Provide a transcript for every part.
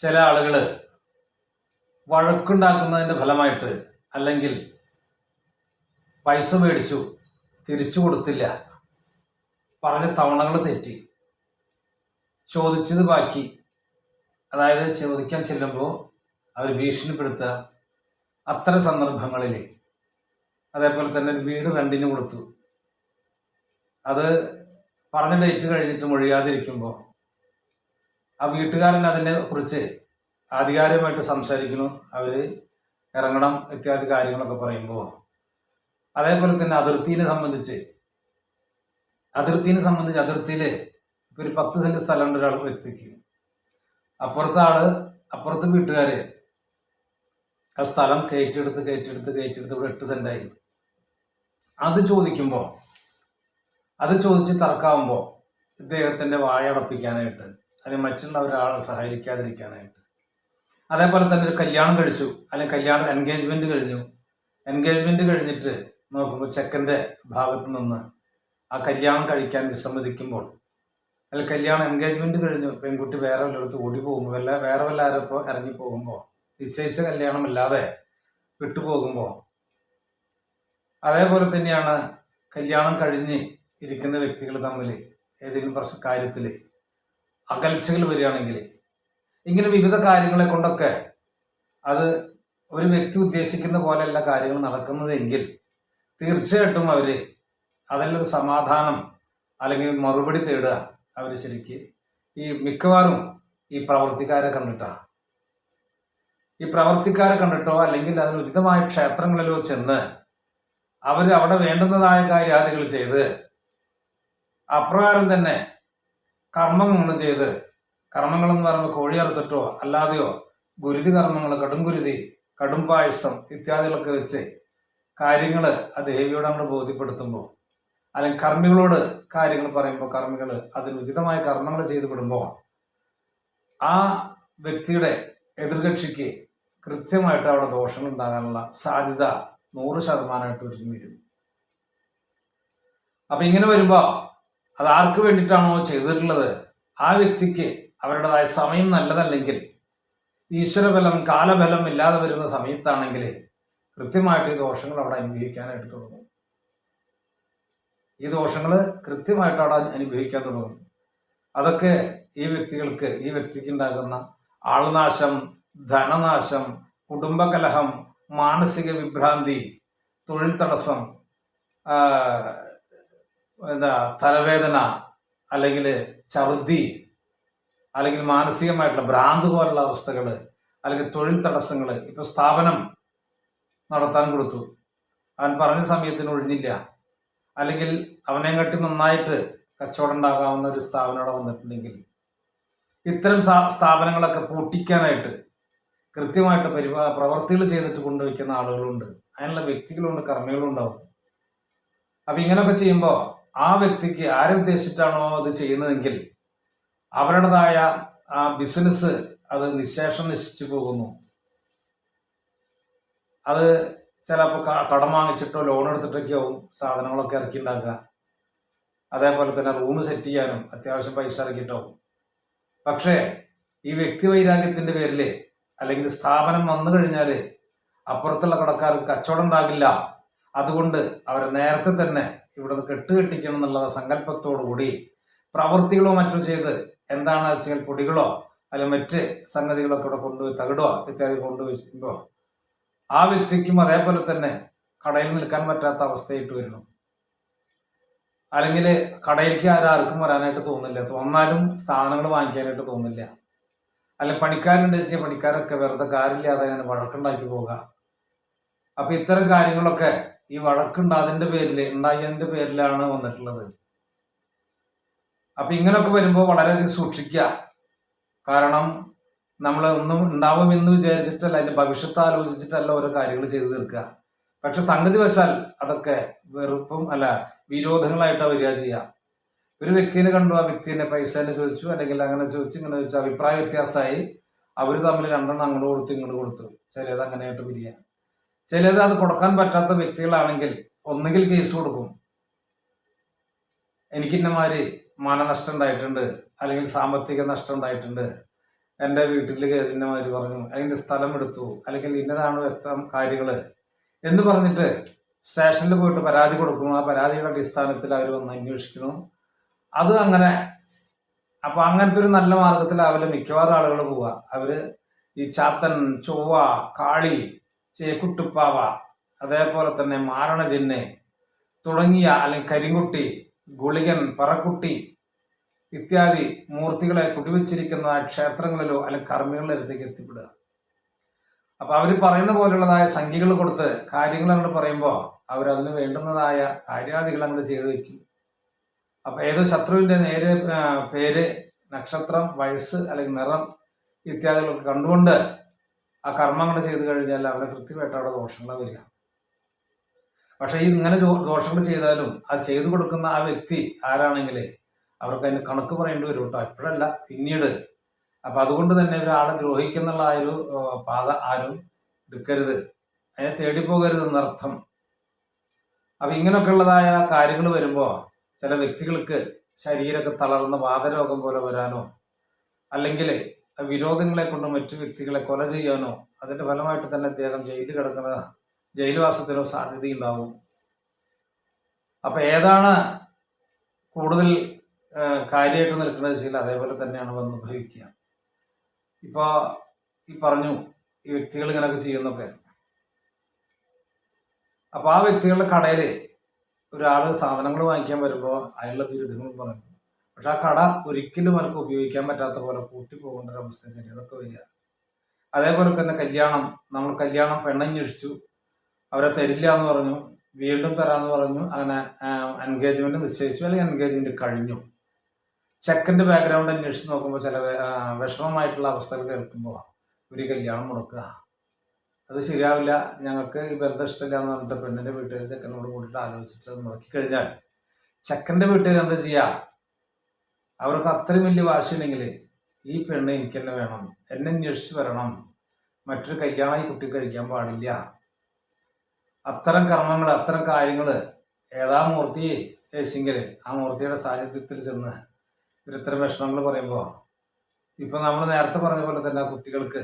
ചില ആളുകൾ വഴക്കുണ്ടാക്കുന്നതിന്റെ ഫലമായിട്ട് അല്ലെങ്കിൽ പൈസ മേടിച്ചു തിരിച്ചു കൊടുത്തില്ല. പറഞ്ഞ തവണകൾ തെറ്റി. ചോദിച്ചത് ബാക്കി. അതായത് ചോദിക്കാൻ ചെല്ലുമ്പോൾ അവർ ഭീഷണിപ്പെടുത്തുക അത്തരം സന്ദർഭങ്ങളിൽ അതേപോലെ തന്നെ വീട് റെന്റിന് കൊടുത്തു. അത് പറഞ്ഞ ഡേറ്റ് കഴിഞ്ഞിട്ട് മൊഴിയാതിരിക്കുമ്പോൾ ആ വീട്ടുകാരൻ അതിനെ കുറിച്ച് ആധികാരികമായിട്ട് സംസാരിക്കുന്നു. അവർ ഇറങ്ങണം ഇത്യാദി കാര്യങ്ങളൊക്കെ പറയുമ്പോൾ അതേപോലെ തന്നെ അതിർത്തിനെ സംബന്ധിച്ച് അതിർത്തിനെ സംബന്ധിച്ച് അതിർത്തിയിൽ ഇപ്പോൾ ഒരു പത്ത് സെന്റ് സ്ഥലമുണ്ട് ഒരാൾ വ്യക്തിക്ക്. അപ്പുറത്തെ ആൾ അപ്പുറത്തെ വീട്ടുകാർ ആ സ്ഥലം കയറ്റിയെടുത്ത് കയറ്റിയെടുത്ത് കയറ്റിയെടുത്ത് ഇവിടെ എട്ട് സെന്റായി അത് ചോദിക്കുമ്പോൾ അത് ചോദിച്ച് തർക്കാവുമ്പോൾ ഇദ്ദേഹത്തിന്റെ വായടപ്പിക്കാനായിട്ട് അല്ലെങ്കിൽ മറ്റുള്ള ഒരാളെ സഹകരിക്കാതിരിക്കാനായിട്ട് അതേപോലെ തന്നെ ഒരു കല്യാണം കഴിച്ചു. അല്ലെങ്കിൽ കല്യാണ എൻഗേജ്മെന്റ് കഴിഞ്ഞു. എൻഗേജ്മെന്റ് കഴിഞ്ഞിട്ട് നോക്കുമ്പോൾ ചെക്കന്റെ ഭാഗത്ത് നിന്ന് ആ കല്യാണം കഴിക്കാൻ വിസമ്മതിക്കുമ്പോൾ അല്ലെങ്കിൽ കല്യാണം എൻഗേജ്മെന്റ് കഴിഞ്ഞു പെൺകുട്ടി വേറെ വല്ലയിടത്ത് ഓടി പോകുമ്പോൾ അല്ല വേറെ വല്ല ആരപ്പോ ഇറങ്ങി പോകുമ്പോൾ നിശ്ചയിച്ച കല്യാണമല്ലാതെ വിട്ടുപോകുമ്പോൾ അതേപോലെ തന്നെയാണ് കല്യാണം കഴിഞ്ഞ് ഇരിക്കുന്ന വ്യക്തികൾ തമ്മിൽ ഏതെങ്കിലും പ്രശ്ന കാര്യത്തിൽ അകൽച്ചകൾ വരികയാണെങ്കിൽ ഇങ്ങനെ വിവിധ കാര്യങ്ങളെ കൊണ്ടൊക്കെ അത് ഒരു വ്യക്തി ഉദ്ദേശിക്കുന്ന പോലെയല്ല കാര്യങ്ങൾ നടക്കുന്നതെങ്കിൽ തീർച്ചയായിട്ടും അവർ അതിലൊരു സമാധാനം അല്ലെങ്കിൽ മറുപടി തേടുക. അവർ ശരിക്ക് ഈ മിക്കവാറും ഈ പ്രവർത്തിക്കാരെ കണ്ടിട്ടാ. ഈ പ്രവർത്തിക്കാരെ കണ്ടിട്ടോ അല്ലെങ്കിൽ അതിന് ഉചിതമായ ക്ഷേത്രങ്ങളിലോ ചെന്ന് അവർ അവിടെ വേണ്ടുന്നതായ കാര്യാദികൾ ചെയ്ത് അപ്രകാരം തന്നെ കർമ്മങ്ങൾ ചെയ്ത് കർമ്മങ്ങൾ എന്ന് പറയുമ്പോൾ കോഴി അറുത്തിട്ടോ അല്ലാതെയോ ഗുരുതി കർമ്മങ്ങൾ കടും ഗുരുതി കടും പായസം ഇത്യാദികളൊക്കെ വെച്ച് കാര്യങ്ങൾ ആ ദേവിയോട് നമ്മൾ ബോധ്യപ്പെടുത്തുമ്പോൾ അല്ലെങ്കിൽ കർമ്മികളോട് കാര്യങ്ങൾ പറയുമ്പോൾ കർമ്മികൾ അതിന് ഉചിതമായ കർമ്മങ്ങൾ ചെയ്തു വിടുമ്പോൾ ആ വ്യക്തിയുടെ എതിർകക്ഷിക്ക് കൃത്യമായിട്ട് അവിടെ ദോഷങ്ങൾ ഉണ്ടാകാനുള്ള സാധ്യത നൂറ് ശതമാനമായിട്ട് ഒരുങ്ങി വരും. അപ്പൊ ഇങ്ങനെ വരുമ്പോൾ അത് ആർക്ക് വേണ്ടിയിട്ടാണോ ചെയ്തിട്ടുള്ളത്? ആ വ്യക്തിക്ക് അവരുടേതായ സമയം നല്ലതല്ലെങ്കിൽ ഈശ്വരബലം കാലബലം ഇല്ലാതെ വരുന്ന സമയത്താണെങ്കിൽ കൃത്യമായിട്ട് ഈ ദോഷങ്ങൾ അവിടെ അനുഭവിക്കാനായിട്ട് തുടങ്ങും. ഈ ദോഷങ്ങൾ കൃത്യമായിട്ട് അവിടെ അനുഭവിക്കാൻ തുടങ്ങും. അതൊക്കെ ഈ വ്യക്തികൾക്ക് ഈ വ്യക്തിക്ക് ഉണ്ടാകുന്ന ആൾനാശം ധനനാശം കുടുംബകലഹം മാനസിക വിഭ്രാന്തി തൊഴിൽ തടസ്സം എന്താ തലവേദന അല്ലെങ്കിൽ ഛർദി അല്ലെങ്കിൽ മാനസികമായിട്ടുള്ള ഭ്രാന്ത് പോലുള്ള അവസ്ഥകൾ അല്ലെങ്കിൽ തൊഴിൽ തടസ്സങ്ങൾ. ഇപ്പൊ സ്ഥാപനം നടത്താൻ കൊടുത്തു. അവൻ പറഞ്ഞ സമയത്തിന് ഒഴിഞ്ഞില്ല. അല്ലെങ്കിൽ അവനെ കട്ടി നന്നായിട്ട് കച്ചവടം ഉണ്ടാകാവുന്ന ഒരു സ്ഥാപനം അവിടെ വന്നിട്ടുണ്ടെങ്കിൽ ഇത്തരം സ്ഥാ- സ്ഥാപനങ്ങളൊക്കെ പൊട്ടിക്കാനായിട്ട് കൃത്യമായിട്ട് പരിപാ പ്രവർത്തികൾ ചെയ്തിട്ട് കൊണ്ടുവയ്ക്കുന്ന ആളുകളുണ്ട്. അതിനുള്ള വ്യക്തികളുണ്ട് കർമ്മികളുണ്ടാവും. അപ്പൊ ഇങ്ങനെയൊക്കെ ചെയ്യുമ്പോൾ ആ വ്യക്തിക്ക് ആരെ ഉദ്ദേശിച്ചിട്ടാണോ അത് ചെയ്യുന്നതെങ്കിൽ അവരുടേതായ ആ ബിസിനസ് അത് നിശേഷം നശിച്ചു പോകുന്നു. അത് ചിലപ്പോൾ കടം വാങ്ങിച്ചിട്ടോ ലോൺ എടുത്തിട്ടൊക്കെ ആവും സാധനങ്ങളൊക്കെ ഇറക്കി ഉണ്ടാക്കുക അതേപോലെ തന്നെ റൂം സെറ്റ് ചെയ്യാനും അത്യാവശ്യം പൈസ ഇറക്കിയിട്ടാവും പക്ഷേ ഈ വ്യക്തി വൈരാഗ്യത്തിന്റെ പേരിൽ അല്ലെങ്കിൽ സ്ഥാപനം വന്നു കഴിഞ്ഞാൽ അപ്പുറത്തുള്ള കടക്കാർക്ക് കച്ചവടം ഉണ്ടാകില്ല. അതുകൊണ്ട് അവരെ നേരത്തെ തന്നെ ഇവിടെ കെട്ടുകെട്ടിക്കണം എന്നുള്ള സങ്കല്പത്തോടുകൂടി പ്രവൃത്തികളോ മറ്റോ ചെയ്ത് എന്താണ് ചില പൊടികളോ അല്ലെ മറ്റ് സംഗതികളൊക്കെ ഇവിടെ കൊണ്ടുപോയി തകിടോ ഇത്യാദി കൊണ്ടുവയ്ക്കുമ്പോൾ ആ വ്യക്തിക്കും അതേപോലെ തന്നെ കടയിൽ നിൽക്കാൻ പറ്റാത്ത അവസ്ഥയായിട്ട് വരുന്നു. അല്ലെങ്കിൽ കടയിലേക്ക് ആരാർക്കും വരാനായിട്ട് തോന്നില്ല തോന്നാലും സ്ഥാനങ്ങൾ വാങ്ങിക്കാനായിട്ട് തോന്നില്ല അല്ല പണിക്കാരുണ്ട് വെച്ചാൽ പണിക്കാരൊക്കെ വെറുതെ കാറില്ലാതെ അങ്ങനെ വഴക്കുണ്ടാക്കി പോകുക അപ്പൊ ഇത്തരം കാര്യങ്ങളൊക്കെ ഈ വഴക്കുണ്ട് അതിന്റെ പേരിൽ ഉണ്ടായതിന്റെ പേരിലാണ് വന്നിട്ടുള്ളത്. അപ്പൊ ഇങ്ങനെയൊക്കെ വരുമ്പോൾ വളരെയധികം സൂക്ഷിക്കുക. കാരണം നമ്മൾ ഒന്നും ഉണ്ടാവുമെന്ന് വിചാരിച്ചിട്ടല്ല അതിന്റെ ഭവിഷ്യത്ത് ആലോചിച്ചിട്ടല്ല ഓരോ കാര്യങ്ങൾ ചെയ്തു തീർക്കുക. പക്ഷെ സംഗതി വശാൽ അതൊക്കെ വെറുപ്പും അല്ല വിരോധങ്ങളായിട്ടാണ് വരിക ചെയ്യുക. ഒരു വ്യക്തിനെ കണ്ടു ആ വ്യക്തിനെ തന്നെ ചോദിച്ചു അല്ലെങ്കിൽ അങ്ങനെ ചോദിച്ചു ഇങ്ങനെ ചോദിച്ചു അഭിപ്രായ വ്യത്യാസമായി അവർ തമ്മിൽ രണ്ടെണ്ണം അങ്ങോട്ട് കൊടുത്തു ഇങ്ങോട്ട് കൊടുത്തു. ചിലത് അങ്ങനെയായിട്ട് പിരിയുക ചിലത് അത് കൊടുക്കാൻ പറ്റാത്ത വ്യക്തികളാണെങ്കിൽ ഒന്നുകിൽ കേസ് കൊടുക്കും. എനിക്ക് മനനഷ്ടം ഉണ്ടായിട്ടുണ്ട് അല്ലെങ്കിൽ സാമ്പത്തിക നഷ്ടം ഉണ്ടായിട്ടുണ്ട്. എന്റെ വീട്ടിൽ കയറിന്നമാതിരി മാതിരി പറഞ്ഞു അല്ലെങ്കിൽ സ്ഥലം എടുത്തു അല്ലെങ്കിൽ ഇന്നതാണ് വ്യക്തം കാര്യങ്ങൾ എന്ന് പറഞ്ഞിട്ട് സ്റ്റേഷനിൽ പോയിട്ട് പരാതി കൊടുക്കും. ആ പരാതിയുടെ അടിസ്ഥാനത്തിൽ അവർ വന്ന് അന്വേഷിക്കണം. അത് അങ്ങനെ അപ്പൊ അങ്ങനത്തെ ഒരു നല്ല മാർഗത്തിലാവില്ല മിക്കവാറും ആളുകൾ പോവുക അവർ ഈ ചാത്തൻ ചൊവ്വ കാളി ചേക്കുട്ടുപ്പാവ അതേപോലെ തന്നെ മാരണജന് തുടങ്ങിയ അല്ലെങ്കിൽ കരിങ്കുട്ടി ഗുളികൻ പറക്കുട്ടി ഇത്യാദി മൂർത്തികളെ കുടിവെച്ചിരിക്കുന്ന ക്ഷേത്രങ്ങളിലോ അല്ലെങ്കിൽ കർമ്മികളുടെ അടുത്തേക്ക് എത്തിപ്പെടുക. അപ്പൊ അവർ പറയുന്ന പോലുള്ളതായ സംഖ്യകൾ കൊടുത്ത് കാര്യങ്ങൾ അങ്ങോട്ട് പറയുമ്പോൾ അവരതിന് വേണ്ടുന്നതായ കാര്യാദികൾ അങ്ങോട്ട് ചെയ്തു വെക്കും അപ്പൊ ഏതോ ശത്രുവിന്റെ നേരെ പേര് നക്ഷത്രം വയസ്സ് അല്ലെങ്കിൽ നിറം ഇത്യാദികളൊക്കെ കണ്ടുകൊണ്ട് ആ കർമ്മങ്ങൾ ചെയ്തു കഴിഞ്ഞാൽ അവരെ കൃത്യമായിട്ട് അവിടെ ദോഷങ്ങൾ വരിക. പക്ഷെ ഈ ഇങ്ങനെ ദോഷങ്ങൾ ചെയ്താലും അത് ചെയ്തു കൊടുക്കുന്ന ആ വ്യക്തി ആരാണെങ്കിൽ അവർക്ക് അതിന് കണക്ക് പറയേണ്ടി വരും കേട്ടോ. ഇപ്പോഴല്ല പിന്നീട്. അപ്പൊ അതുകൊണ്ട് തന്നെ ഒരാളെ ദ്രോഹിക്കുന്നുള്ള ആ ഒരു പാത ആരും എടുക്കരുത്. അതിനെ തേടിപ്പോകരുത് എന്നർത്ഥം. അപ്പൊ ഇങ്ങനെയൊക്കെയുള്ളതായ കാര്യങ്ങൾ വരുമ്പോൾ ചില വ്യക്തികൾക്ക് ശരീരമൊക്കെ തളർന്ന് വാതരോഗം പോലെ വരാനോ അല്ലെങ്കിൽ വിരോധങ്ങളെ കൊണ്ട് മറ്റു വ്യക്തികളെ കൊല ചെയ്യാനോ അതിന്റെ ഫലമായിട്ട് തന്നെ അദ്ദേഹം ജയിലിൽ കിടക്കുന്ന ജയിൽവാസത്തിനോ സാധ്യതയുണ്ടാവും. അപ്പൊ ഏതാണ് കൂടുതൽ കാര്യമായിട്ട് നിൽക്കുന്നത് ചില അതേപോലെ തന്നെയാണ് വന്ന് ഭവിക്കുക. ഇപ്പൊ ഈ പറഞ്ഞു ഈ വ്യക്തികൾ ഇങ്ങനെയൊക്കെ ചെയ്യുന്നൊക്കെ. അപ്പൊ ആ വ്യക്തികളുടെ കടയിൽ ഒരാൾ സാധനങ്ങൾ വാങ്ങിക്കാൻ വരുമ്പോൾ അയാളുടെ ദുരിതങ്ങൾ പറഞ്ഞു. പക്ഷെ ആ കട ഒരിക്കലും അവർക്ക് ഉപയോഗിക്കാൻ പറ്റാത്ത പോലെ പൂട്ടി പോകേണ്ട ഒരു അവസ്ഥ ശരി. അതൊക്കെ വരിക. അതേപോലെ തന്നെ കല്യാണം. നമ്മൾ കല്യാണം പെണ്ണന്വേഷിച്ചു. അവരെ തരില്ല എന്ന് പറഞ്ഞു. വീണ്ടും തരാന്ന് പറഞ്ഞു. അങ്ങനെ എൻഗേജ്മെന്റ് നിശ്ചയിച്ചു. അല്ലെങ്കിൽ എൻഗേജ്മെന്റ് കഴിഞ്ഞു. ചെക്കന്റെ ബാക്ക്ഗ്രൗണ്ട് അന്വേഷിച്ച് നോക്കുമ്പോൾ ചില വിഷമമായിട്ടുള്ള അവസ്ഥകൾ കേൾക്കുമ്പോൾ ഒരു കല്യാണം മുടക്കുക. അത് ശരിയാവില്ല. ഞങ്ങൾക്ക് ഈ ബന്ധം ഇഷ്ടമില്ല എന്ന് പറഞ്ഞിട്ട് പെണ്ണിന്റെ വീട്ടുകാർ ചെക്കനോട് കൂടിയിട്ട് ആലോചിച്ചിട്ട് മുടക്കി കഴിഞ്ഞാൽ. ചെക്കന്റെ വീട്ടുകാർ എന്താ ചെയ്യുക? അവർക്ക് അത്രയും വലിയ വാശിയില്ലെങ്കിൽ ഈ പെണ്ണ് എനിക്ക് തന്നെ വേണം. എന്നെ അന്വേഷിച്ച് വരണം. മറ്റൊരു കല്യാണം ഈ കുട്ടി കഴിക്കാൻ പാടില്ല. അത്തരം കർമ്മങ്ങൾ അത്തരം കാര്യങ്ങൾ ഏതാ മൂർത്തി ചേച്ചെങ്കിൽ ആ മൂർത്തിയുടെ സാന്നിധ്യത്തിൽ ചെന്ന് ഇത്തരം വിഷമങ്ങൾ പറയുമ്പോൾ ഇപ്പൊ നമ്മൾ നേരത്തെ പറഞ്ഞ പോലെ തന്നെ കുട്ടികൾക്ക്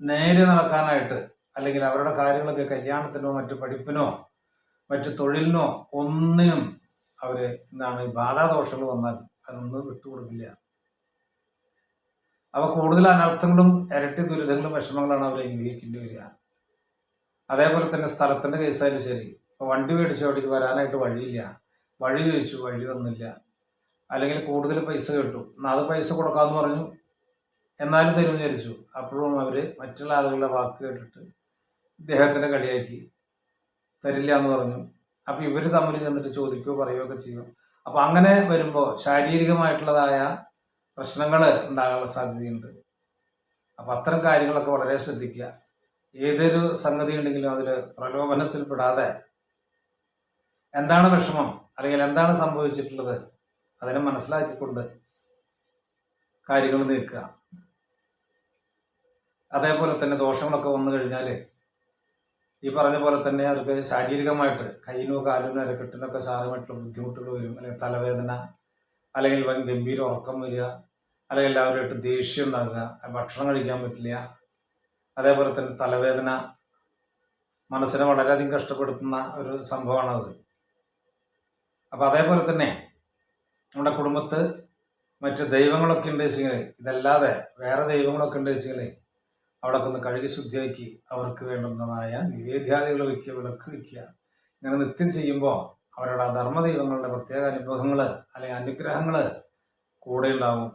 നേരെ നടക്കാനായിട്ട് അല്ലെങ്കിൽ അവരുടെ കാര്യങ്ങളൊക്കെ കല്യാണത്തിനോ മറ്റു പഠിപ്പിനോ മറ്റു തൊഴിലിനോ ഒന്നിനും അവർ എന്താണ് ബാലാദോഷങ്ങൾ വന്നാൽ അതൊന്നും വിട്ടുകൊടുക്കില്ല അവ കൂടുതൽ അനർത്ഥങ്ങളും ഇരട്ടി ദുരിതങ്ങളും വിഷമങ്ങളാണ് അവരെ അനുഭവിക്കേണ്ടി വരിക. അതേപോലെ തന്നെ സ്ഥലത്തിന്റെ കേസായാലും ശരി. ഇപ്പൊ വണ്ടി മേടിച്ചു അവിടേക്ക് വരാനായിട്ട് വഴിയില്ല. വഴി ചോദിച്ചു വഴി തന്നില്ല. അല്ലെങ്കിൽ കൂടുതൽ പൈസ കിട്ടും. എന്നാൽ അത് പൈസ കൊടുക്കാന്ന് പറഞ്ഞു. എന്നാലും തരും വിചാരിച്ചു. അപ്പോഴും അവർ മറ്റുള്ള ആളുകളുടെ വാക്ക് കേട്ടിട്ട് ഇദ്ദേഹത്തിനെ കളിയാക്കി. തരില്ല എന്ന് പറഞ്ഞു. അപ്പോൾ ഇവർ തമ്മിൽ ചെന്നിട്ട് ചോദിക്കുകയോ പറയുകയോ ഒക്കെ ചെയ്യും. അപ്പൊ അങ്ങനെ വരുമ്പോൾ ശാരീരികമായിട്ടുള്ളതായ പ്രശ്നങ്ങൾ ഉണ്ടാകാനുള്ള സാധ്യതയുണ്ട്. അപ്പൊ അത്തരം കാര്യങ്ങളൊക്കെ വളരെ ശ്രദ്ധിക്കുക. ഏതൊരു സംഗതി ഉണ്ടെങ്കിലും അതിൽ പ്രലോഭനത്തിൽ പെടാതെ എന്താണ് വിഷമം? അല്ലെങ്കിൽ എന്താണ് സംഭവിച്ചിട്ടുള്ളത്? അതിനെ മനസ്സിലാക്കിക്കൊണ്ട് കാര്യങ്ങൾ നീക്കുക. അതേപോലെ തന്നെ ദോഷങ്ങളൊക്കെ വന്നു കഴിഞ്ഞാൽ ഈ പറഞ്ഞ പോലെ തന്നെ അവർക്ക് ശാരീരികമായിട്ട് കയ്യിനോ കാലിനോ അരക്കെട്ടിനൊക്കെ സാരമായിട്ടുള്ള ബുദ്ധിമുട്ടുകൾ വരും. അല്ലെങ്കിൽ തലവേദന അല്ലെങ്കിൽ വൻ ഗംഭീര ഉറക്കം വരിക അല്ലെങ്കിൽ എല്ലാവരുമായിട്ട് ദേഷ്യം ഉണ്ടാകുക ഭക്ഷണം കഴിക്കാൻ പറ്റില്ല. അതേപോലെ തന്നെ തലവേദന മനസ്സിനെ വളരെയധികം കഷ്ടപ്പെടുത്തുന്ന ഒരു സംഭവമാണത് അപ്പോൾ അതേപോലെ തന്നെ നമ്മുടെ കുടുംബത്ത് മറ്റ് ദൈവങ്ങളൊക്കെ ഉണ്ട് വെച്ചെങ്കിൽ ഇതല്ലാതെ വേറെ ദൈവങ്ങളൊക്കെ ഉണ്ട് വെച്ചെങ്കിൽ അവിടെ ഒന്ന് കഴുകി ശുദ്ധിയാക്കി അവർക്ക് വേണ്ടുന്നതായ നിവേദ്യാദികൾ വയ്ക്കുക വിളക്ക് വയ്ക്കുക. ഇങ്ങനെ നിത്യം ചെയ്യുമ്പോൾ അവരുടെ ആ ധർമ്മദൈവങ്ങളുടെ പ്രത്യേക അനുഭവങ്ങൾ അല്ലെങ്കിൽ അനുഗ്രഹങ്ങൾ കൂടെ ഉണ്ടാവും.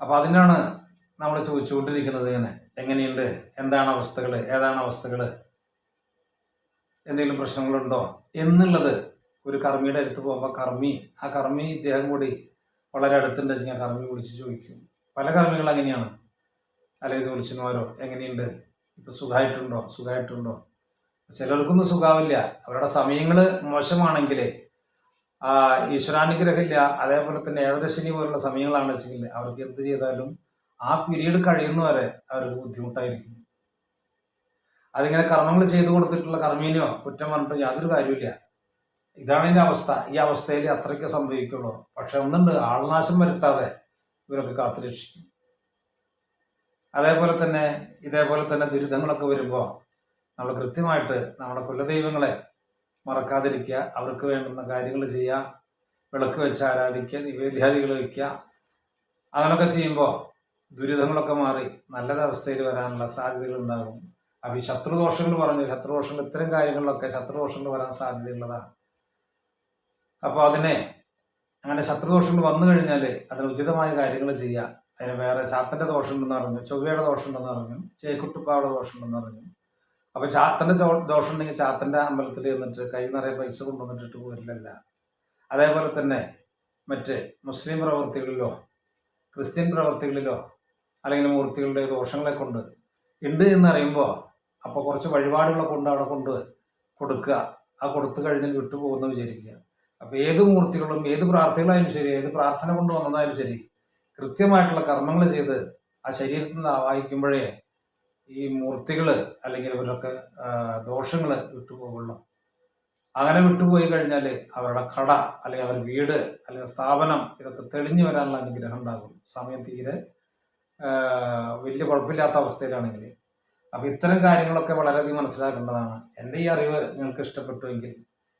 അപ്പൊ അതിനാണ് നമ്മൾ ചോദിച്ചുകൊണ്ടിരിക്കുന്നത് ഇങ്ങനെ. എങ്ങനെയുണ്ട്? എന്താണ് അവസ്ഥകൾ ഏതാണ് അവസ്ഥകൾ എന്തെങ്കിലും പ്രശ്നങ്ങളുണ്ടോ? എന്നുള്ളത് ഒരു കർമ്മിയുടെ അടുത്ത് പോകുമ്പോൾ കർമ്മി ആ കർമ്മി ഇദ്ദേഹം കൂടി വളരെ അടുത്തുണ്ട് വെച്ചാൽ കർമ്മി വിളിച്ച് ചോദിക്കും. പല കർമ്മികൾ അങ്ങനെയാണ്. അല്ലെങ്കിൽ വിളിച്ചമാരോ എങ്ങനെയുണ്ട്? ഇപ്പൊ സുഖമായിട്ടുണ്ടോ സുഖമായിട്ടുണ്ടോ ചിലർക്കൊന്നും സുഖാവില്ല. അവരുടെ സമയങ്ങൾ മോശമാണെങ്കിൽ ഈശ്വരാനുഗ്രഹമില്ല. അതേപോലെ തന്നെ ഏഴരശനി പോലുള്ള സമയങ്ങളാണ് വെച്ചെങ്കിൽ അവർക്ക് എന്ത് ചെയ്താലും ആ പീരീഡ് കഴിയുന്നവരെ അവർക്ക് ബുദ്ധിമുട്ടായിരിക്കും. അതിങ്ങനെ കർമ്മങ്ങൾ ചെയ്തു കൊടുത്തിട്ടുള്ള കർമ്മീനെയോ കുറ്റം പറഞ്ഞിട്ടോ യാതൊരു കാര്യമില്ല ഇതാണ് എന്റെ അവസ്ഥ. ഈ അവസ്ഥയിൽ അത്രയ്ക്ക് സംഭവിക്കുള്ളൂ. പക്ഷെ ഒന്നുണ്ട്. ആൾനാശം വരുത്താതെ ഇവരൊക്കെ കാത്തു രക്ഷിക്കും. അതേപോലെ തന്നെ ഇതേപോലെ തന്നെ ദുരിതങ്ങളൊക്കെ വരുമ്പോൾ നമ്മൾ കൃത്യമായിട്ട് നമ്മുടെ കുലദൈവങ്ങളെ മറക്കാതിരിക്കുക അവർക്ക് വേണ്ടുന്ന കാര്യങ്ങൾ ചെയ്യുക വിളക്ക് വെച്ച് ആരാധിക്കുക നിവേദ്യാദികൾ വയ്ക്കുക അങ്ങനെയൊക്കെ ചെയ്യുമ്പോൾ ദുരിതങ്ങളൊക്കെ മാറി നല്ലൊരവസ്ഥയിൽ വരാനുള്ള സാധ്യതകൾ ഉണ്ടാകും. അപ്പം ഈ ശത്രുദോഷങ്ങൾ പറഞ്ഞു ശത്രുദോഷങ്ങൾ ഇത്തരം കാര്യങ്ങളിലൊക്കെ ശത്രുദോഷങ്ങൾ വരാൻ സാധ്യതയുള്ളതാണ്. അപ്പോൾ അതിനെ അങ്ങനെ ശത്രുദോഷങ്ങൾ വന്നു കഴിഞ്ഞാൽ അതിന് ഉചിതമായ കാര്യങ്ങൾ ചെയ്യുക അതിന് വേറെ ചാത്തന്റെ ദോഷം ഉണ്ടെന്ന് അറിഞ്ഞു ചൊവ്വയുടെ ദോഷം ഉണ്ടെന്ന് അറിഞ്ഞു ദോഷമുണ്ടെന്ന് ദോഷം ഉണ്ടെന്ന് അറിഞ്ഞു അപ്പോൾ ചാത്തന്റെ ദോഷം ഉണ്ടെങ്കിൽ ചാത്തന്റെ അമ്പലത്തിൽ ചെന്നിട്ട് കൈ നിറയെ പൈസ കൊണ്ടുവന്നിട്ട് പോരില്ലല്ല. അതേപോലെ തന്നെ മറ്റ് മുസ്ലിം പ്രവർത്തികളിലോ ക്രിസ്ത്യൻ പ്രവർത്തികളിലോ അല്ലെങ്കിൽ മൂർത്തികളുടെ ദോഷങ്ങളെ കൊണ്ട് ഉണ്ട് എന്നറിയുമ്പോൾ അപ്പോൾ കുറച്ച് വഴിപാടുകളെ കൊണ്ട് അവിടെ കൊണ്ട് കൊടുക്കുക. ആ കൊടുത്തു കഴിഞ്ഞാൽ വിട്ടുപോകുന്ന വിചാരിക്കുക. അപ്പോൾ ഏത് മൂർത്തികളും ഏത് പ്രാർത്ഥികളായാലും ശരി ഏത് പ്രാർത്ഥന കൊണ്ട് വന്നതായാലും ശരി കൃത്യമായിട്ടുള്ള കർമ്മങ്ങൾ ചെയ്ത് ആ ശരീരത്തിൽ നിന്ന് ആവാഹിക്കുമ്പോഴേ ഈ മൂർത്തികൾ അല്ലെങ്കിൽ ഇവരൊക്കെ ദോഷങ്ങൾ വിട്ടുപോകുള്ളൂ. അങ്ങനെ വിട്ടുപോയി കഴിഞ്ഞാൽ അവരുടെ കട അല്ലെങ്കിൽ അവരുടെ വീട് അല്ലെങ്കിൽ സ്ഥാപനം ഇതൊക്കെ തെളിഞ്ഞു വരാനുള്ള അനുഗ്രഹം ഉണ്ടാകും. സമയം തീരെ വലിയ കുഴപ്പമില്ലാത്ത അവസ്ഥയിലാണെങ്കിൽ. അപ്പോൾ ഇത്തരം കാര്യങ്ങളൊക്കെ വളരെയധികം മനസ്സിലാക്കേണ്ടതാണ്. എന്റെ ഈ അറിവ് നിങ്ങൾക്ക് ഇഷ്ടപ്പെട്ടുവെങ്കിൽ